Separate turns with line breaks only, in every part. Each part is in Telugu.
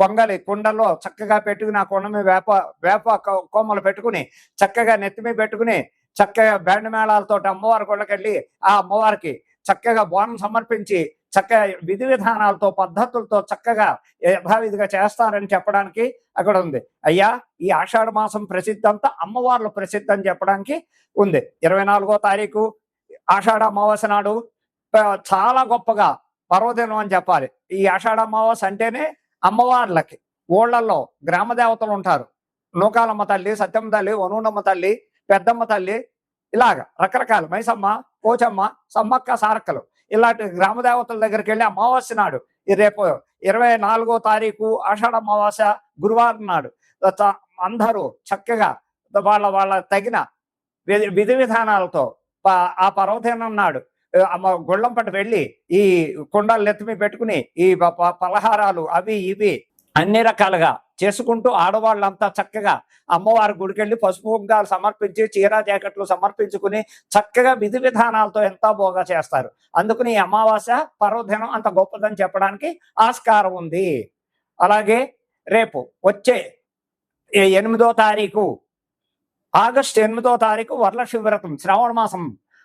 పొంగలి. కుండలో చక్కగా పెట్టుకుని ఆ కొండ మీద వేప వేప కొమ్మలు పెట్టుకుని చక్కగా నెత్తిమీ పెట్టుకుని చక్కగా బ్యాండ్ మేళాలతో అమ్మవారి గుళ్ళకెళ్ళి ఆ అమ్మవారికి చక్కగా బోనం సమర్పించి చక్కగా విధి విధానాలతో పద్ధతులతో చక్కగా యథావిధిగా చేస్తారని చెప్పడానికి అక్కడ ఉంది. అయ్యా ఈ ఆషాఢ మాసం ప్రసిద్ధి అంతా అమ్మవార్ల ప్రసిద్ధి అని చెప్పడానికి ఉంది. ఇరవై నాలుగో తారీఖు ఆషాఢ అమావాస్య నాడు చాలా గొప్పగా పర్వదినం అని చెప్పాలి. ఈ ఆషాఢ అమావాస్య అంటేనే అమ్మవార్లకి ఊళ్ళల్లో గ్రామ దేవతలు ఉంటారు. నూకాలమ్మ తల్లి సత్యమ్మ తల్లి వనూనమ్మ తల్లి పెద్దమ్మ తల్లి ఇలాగ రకరకాల. మైసమ్మ కోచమ్మ సమ్మక్క సారక్కలు. ఇలాంటి గ్రామ దేవతల దగ్గరికి వెళ్ళి అమావాస్య నాడు ఈ రేపు ఇరవై నాలుగో తారీఖు ఆషాఢ అమావాస్య గురువారం నాడు అందరూ చక్కగా వాళ్ళ వాళ్ళ తగిన విధి విధి విధానాలతో ఆ పర్వదినం నాడు గుళ్ళం పట్టు వెళ్ళి ఈ కుండలు నెత్తిమి పెట్టుకుని ఈ పలహారాలు అవి ఇవి అన్ని రకాలుగా చేసుకుంటూ ఆడవాళ్ళంతా చక్కగా అమ్మవారి గుడికెళ్ళి పసుపు కుంకాలు సమర్పించి చీర జాకెట్లు సమర్పించుకుని చక్కగా విధి విధానాలతో ఎంతో బోగా చేస్తారు. అందుకని ఈ అమావాస్య పర్వదినం అంత గొప్పదని చెప్పడానికి ఆస్కారం ఉంది. అలాగే రేపు వచ్చే ఎనిమిదో తారీఖు ఆగస్టు ఎనిమిదో తారీఖు వరలక్ష్మి వ్రతం శ్రావణ మాసం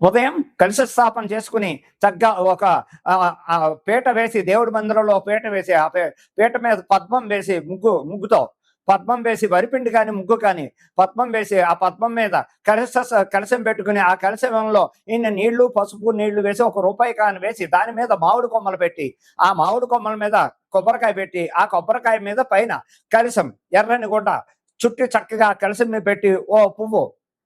ఉదయం కలిసి స్థాపన చేసుకుని చక్కగా ఒక పీట వేసి దేవుడి మందిరంలో పీట వేసి ఆ పే- పీట మీద పద్మం వేసి ముగ్గు ముగ్గుతో పద్మం వేసి వరిపిండి కానీ ముగ్గు కానీ పద్మం వేసి ఆ పద్మం మీద కలశ కలసం పెట్టుకుని ఆ కలశంలో ఈయన నీళ్ళు పసుపు నీళ్ళు వేసి ఒక రూపాయి కాని వేసి దాని మీద మామిడి కొమ్మలు పెట్టి ఆ మామిడి కొమ్మల మీద కొబ్బరికాయ పెట్టి ఆ కొబ్బరికాయ మీద పైన కలసం ఎర్రని గుడ్డ చుట్టి చక్కగా ఆ పెట్టి ఓ పువ్వు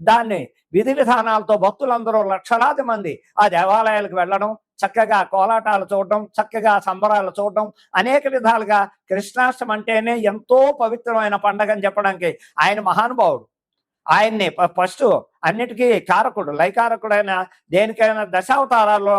దాన్ని విధి విధానాలతో భక్తులందరూ లక్షలాది మంది ఆ దేవాలయాలకు వెళ్ళడం చక్కగా కోలాటాలు చూడడం చక్కగా సంబరాలు చూడడం అనేక విధాలుగా కృష్ణాష్టమి అంటేనే ఎంతో పవిత్రమైన పండగ అని చెప్పడానికి ఆయన మహానుభావుడు. ఆయన్ని ఫస్ట్ అన్నిటికీ కారకుడు లైకారకుడైన దేనికైనా దశావతారాల్లో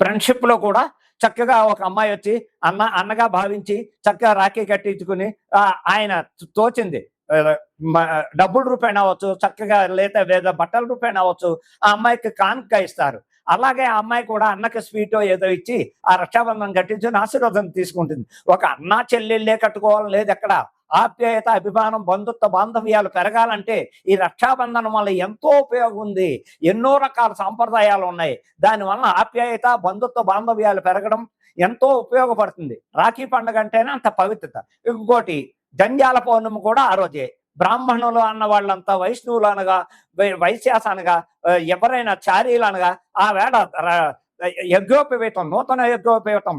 ఫ్రెండ్షిప్లో కూడా చక్కగా ఒక అమ్మాయి వచ్చి అన్న అన్నగా భావించి చక్కగా రాఖీ కట్టించుకుని ఆయన తోచింది. డబ్బుల రూపాయన అవ్వచ్చు చక్కగా లేదా లేదా బట్టల రూపాయన అవ్వచ్చు ఆ అమ్మాయికి కానుక ఇస్తారు. అలాగే ఆ అమ్మాయి కూడా అన్నకి స్వీట్ ఏదో ఇచ్చి ఆ రక్షాబంధం కట్టించుకుని ఆశీర్వాదం తీసుకుంటుంది. ఒక అన్న చెల్లెళ్ళే కట్టుకోవాలని లేదు ఎక్కడ? ఆప్యాయత అభిమానం బంధుత్వ బాంధవ్యాలు పెరగాలంటే ఈ రక్షాబంధనం వల్ల ఎంతో ఉపయోగం ఉంది. ఎన్నో రకాల సాంప్రదాయాలు ఉన్నాయి. దానివల్ల ఆప్యాయత బంధుత్వ బాంధవ్యాలు పెరగడం ఎంతో ఉపయోగపడుతుంది. రాఖీ పండుగ అంటేనే అంత పవిత్రత. ఇంకోటి జంజాల పౌర్ణమి కూడా ఆ రోజే. బ్రాహ్మణులు అన్న వాళ్ళంతా వైష్ణవులు అనగా వైశ్యాస అనగా ఎవరైనా చారీలు అనగా ఆ వేళ యజ్ఞోపవేతం నూతన యజ్ఞోపవేతం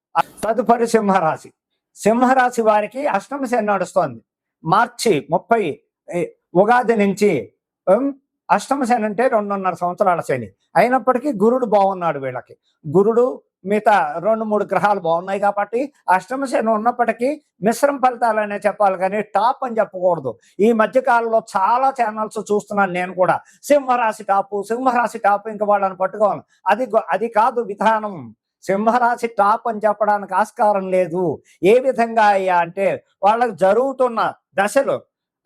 తదుపరి సింహరాశి. సింహరాశి వారికి అష్టమ శని నడుస్తోంది. మార్చి ముప్పై ఉగాది నుంచి ఉమ్, అష్టమ శని అంటే రెండున్నర సంవత్సరాల శని. అయినప్పటికీ గురుడు బాగున్నాడు వీళ్ళకి. గురుడు మిగతా రెండు మూడు గ్రహాలు బాగున్నాయి కాబట్టి అష్టమ శని ఉన్నప్పటికీ మిశ్రమ ఫలితాలనే చెప్పాలి కానీ టాప్ అని చెప్పకూడదు. ఈ మధ్యకాలంలో చాలా ఛానల్స్ చూస్తున్నాను నేను కూడా. సింహరాశి టాపు సింహరాశి టాపు ఇంకా వాళ్ళని పట్టుకోవాలి. అది అది కాదు విధానం. సింహరాశి టాప్ అని చెప్పడానికి ఆస్కారం లేదు. ఏ విధంగా అయ్యా అంటే వాళ్ళకి జరుగుతున్న దశలు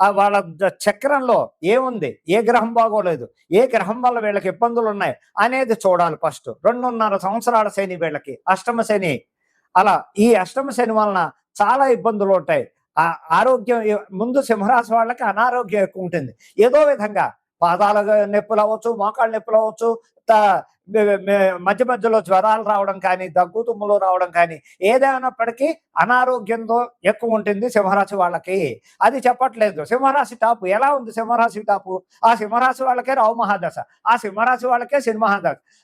వాళ్ళ చక్రంలో ఏముంది? ఏ గ్రహం బాగోలేదు. ఏ గ్రహం వల్ల వీళ్ళకి ఇబ్బందులు ఉన్నాయి అనేది చూడాలి ఫస్ట్. రెండున్నర సంవత్సరాల శని వీళ్ళకి అష్టమ శని. అలా ఈ అష్టమ శని వలన చాలా ఇబ్బందులు ఉంటాయి. ఆ ఆరోగ్యం ముందు సింహరాశి వాళ్ళకి అనారోగ్యం ఎక్కువ ఉంటుంది. ఏదో విధంగా పాదాల నొప్పులు అవ్వచ్చు మోకాళ్ళ నొప్పులు అవ్వచ్చు త- మధ్య మధ్యలో జ్వరాలు రావడం కానీ దగ్గు తుమ్ములు రావడం కానీ ఏదైనప్పటికీ అనారోగ్యంతో ఎక్కువ ఉంటుంది సింహరాశి వాళ్ళకి. అది చెప్పట్లేదు. సింహరాశి టాపు. ఎలా ఉంది సింహరాశి టాపు? ఆ సింహరాశి వాళ్ళకే రావు మహాదశ. ఆ సింహరాశి వాళ్ళకే శని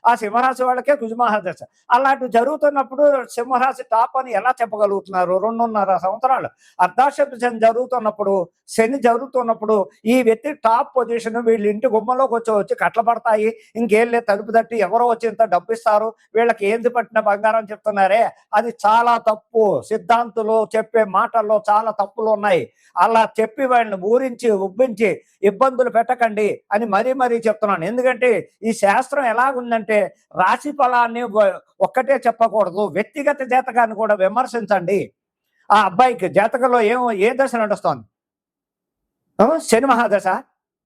ఆ సింహరాశి వాళ్ళకే కుజ మహాదశ. అలాంటి జరుగుతున్నప్పుడు సింహరాశి టాప్ అని ఎలా చెప్పగలుగుతున్నారు? రెండున్నర సంవత్సరాలు అర్ధాశక్తి శని జరుగుతున్నప్పుడు శని జరుగుతున్నప్పుడు ఈ వ్యక్తి టాప్ పొజిషన్ వీళ్ళు ఇంటి గుమ్మలోకి వచ్చి వచ్చి కట్ల పడతాయి. ఇంకేం లేదు. తలుపు తట్టి ఎవరో వచ్చి ఇంత డబ్బు ఇస్తారు వీళ్ళకి ఏంది పట్టిన బంగారం చెప్తున్నారే? అది చాలా తప్పు. సిద్ధాంతులు చెప్పే మాటల్లో చాలా తప్పులు ఉన్నాయి. అలా చెప్పి వాళ్ళని ఊరించి ఉబ్బించి ఇబ్బందులు పెట్టకండి అని మరీ మరీ చెప్తున్నాను. ఎందుకంటే ఈ శాస్త్రం ఎలాగుందంటే రాశి ఫలాన్ని ఒక్కటే చెప్పకూడదు. వ్యక్తిగత జాతకాన్ని కూడా విమర్శించండి. ఆ అబ్బాయికి జాతకంలో ఏం ఏ దశ నడుస్తోంది? శని మహాదశ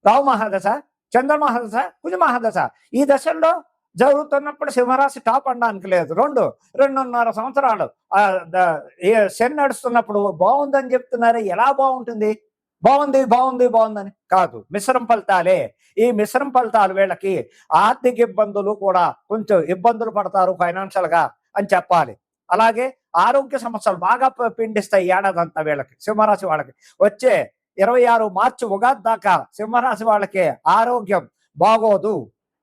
రావు మహాదశ చంద్ర మహాదశ కుజ మహాదశ. ఈ దశల్లో జరుగుతున్నప్పుడు సింహరాశి టాప్ అనడానికి లేదు. రెండు రెండున్నర సంవత్సరాలు. సెన్ శని నడుస్తున్నప్పుడు బాగుందని చెప్తున్నారు. ఎలా బాగుంటుంది? బాగుంది బాగుంది బాగుందని. కాదు మిశ్రం ఫలితాలే. ఈ మిశ్రం ఫలితాలు వీళ్ళకి ఆర్థిక ఇబ్బందులు కూడా కొంచెం ఇబ్బందులు పడతారు ఫైనాన్షియల్గా అని చెప్పాలి. అలాగే ఆరోగ్య సమస్యలు బాగా పిండిస్తాయి ఏడాది అంతా వీళ్ళకి సింహరాశి వాళ్ళకి. వచ్చే ఇరవై ఆరు మార్చి ఉగాది దాకా సింహరాశి వాళ్ళకి ఆరోగ్యం బాగోదు.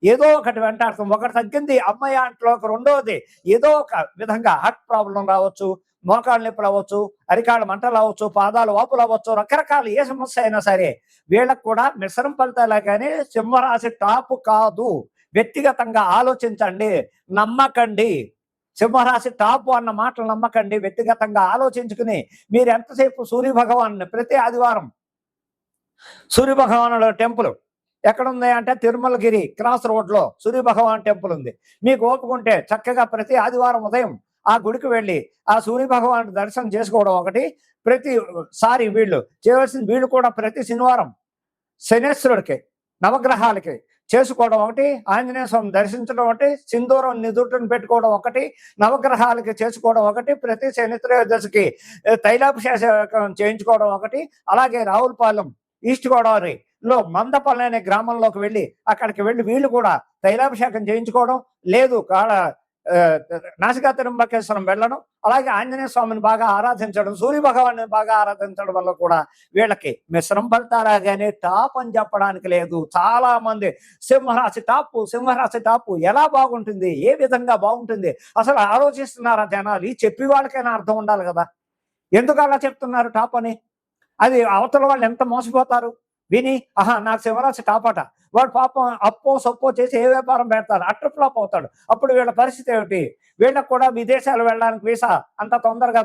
ఏదో ఒకటి వెంటాడుతాం. ఒకటి తగ్గింది అమ్మాయి అంట్లోకి రెండోది. ఏదో ఒక విధంగా హార్ట్ ప్రాబ్లం రావచ్చు మోకాళ్ళ నొప్పులు అవ్వచ్చు అరికాళ్ళ మంటలు అవ్వచ్చు పాదాలు వాపులు అవ్వచ్చు రకరకాల ఏ సమస్య అయినా సరే వీళ్ళకు కూడా మిశ్రమ ఫలితాలే కానీ సింహరాశి టాప్ కాదు. వ్యక్తిగతంగా ఆలోచించండి నమ్మకండి. సింహరాశి టాపు అన్న మాటలు నమ్మకండి వ్యక్తిగతంగా ఆలోచించుకుని మీరు ఎంతసేపు సూర్య భగవాన్ ప్రతి ఆదివారం సూర్య భగవానుడు టెంపుల్ ఎక్కడ ఉంది అంటే తిరుమలగిరి క్రాస్ రోడ్లో సూర్య భగవాన్ టెంపుల్ ఉంది. మీకు ఓపుకుంటే చక్కగా ప్రతి ఆదివారం ఉదయం ఆ గుడికి వెళ్ళి ఆ సూర్య భగవాన్ దర్శనం చేసుకోవడం ఒకటి. ప్రతిసారి వీళ్ళు చేయవలసింది వీళ్ళు కూడా ప్రతి శనివారం శనేశ్వరుడికి నవగ్రహాలకి చేసుకోవడం ఒకటి. ఆంజనేయ స్వామి దర్శించడం ఒకటి. సింధూరం నిదుటను పెట్టుకోవడం ఒకటి. నవగ్రహాలకి చేసుకోవడం ఒకటి. ప్రతి శనిత్రయోదశకి తైలాభిషేకం చేయించుకోవడం ఒకటి. అలాగే రావులపాలెం ఈస్ట్ గోదావరి లో మందపల్లి అనే గ్రామంలోకి వెళ్ళి అక్కడికి వెళ్ళి వీళ్ళు కూడా తైలాభిషేకం చేయించుకోవడం లేదు కాడ నాసికా తిరుంబకేశ్వరం వెళ్ళడం అలాగే ఆంజనేయ స్వామిని బాగా ఆరాధించడం సూర్య భగవాన్ని బాగా ఆరాధించడం వల్ల కూడా వీళ్ళకి మిశ్రం పడతారా కానీ టాప్ అని చెప్పడానికి లేదు. చాలా మంది సింహరాశి టాపు సింహరాశి టాపు ఎలా బాగుంటుంది ఏ విధంగా బాగుంటుంది అసలు ఆలోచిస్తున్నారా జనాలు? ఈ చెప్పి వాళ్ళకైనా అర్థం ఉండాలి కదా. ఎందుకు అలా చెప్తున్నారు టాప్ అని? అది అవతల వాళ్ళు ఎంత మోసపోతారు? విని ఆహా నాకు శివరాశి కాపాట. వాడు పాపం అప్పో సొప్పో చేసి ఏ వ్యాపారం పెడతాడు? అట్ట ఫ్లాప్ అవుతాడు. అప్పుడు వీళ్ళ పరిస్థితి ఏమిటి? వీళ్ళకి కూడా విదేశాలు వెళ్ళడానికి వీసా అంత తొందరగా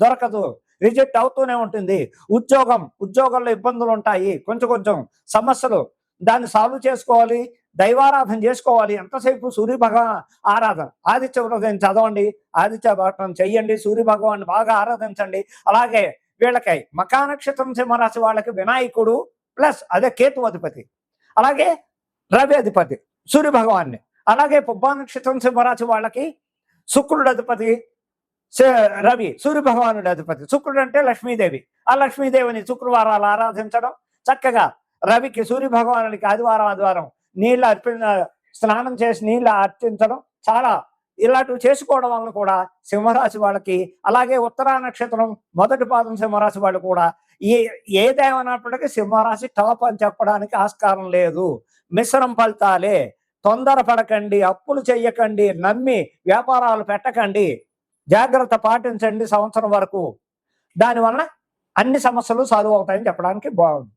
దొరకదు. రిజెక్ట్ అవుతూనే ఉంటుంది. ఉద్యోగం ఉద్యోగంలో ఇబ్బందులు ఉంటాయి. కొంచెం కొంచెం సమస్యలు. దాన్ని సాల్వ్ చేసుకోవాలి. దైవారాధన చేసుకోవాలి. ఎంతసేపు సూర్య భగవాన్ ఆరాధన? ఆదిత్య వ్రతం చదవండి. ఆదిత్య పాఠం చెయ్యండి. సూర్య భగవాన్ని బాగా ఆరాధించండి. అలాగే వీళ్ళకై మకా నక్షత్రం సింహరాశి వాళ్ళకి వినాయకుడు ప్లస్ అదే కేతు అధిపతి. అలాగే రవి అధిపతి సూర్య భగవాన్ని. అలాగే పుబ్బా నక్షత్రం సింహరాశి వాళ్ళకి శుక్రుడు అధిపతి రవి సూర్య భగవానుడి అధిపతి. శుక్రుడు అంటే లక్ష్మీదేవి. ఆ లక్ష్మీదేవిని శుక్రవారాలు ఆరాధించడం చక్కగా రవికి సూర్య భగవానుడికి ఆదివారం ఆదివారం నీళ్ళు అర్పి స్నానం చేసి నీళ్ళు అర్పించడం చాలా ఇలాంటివి చేసుకోవడం వల్ల కూడా సింహరాశి వాళ్ళకి అలాగే ఉత్తరా నక్షత్రం మొదటి పాదం సింహరాశి వాళ్ళు కూడా ఏ ఏదేమన్నప్పటికీ సింహరాశి టాప్ అని చెప్పడానికి ఆస్కారం లేదు. మిశ్రం ఫలితాలే. తొందరపడకండి అప్పులు చెయ్యకండి నమ్మి వ్యాపారాలు పెట్టకండి జాగ్రత్త పాటించండి సంవత్సరం వరకు. దానివల్ల అన్ని సమస్యలు సాల్వ్ అవుతాయని చెప్పడానికి బాగుంది.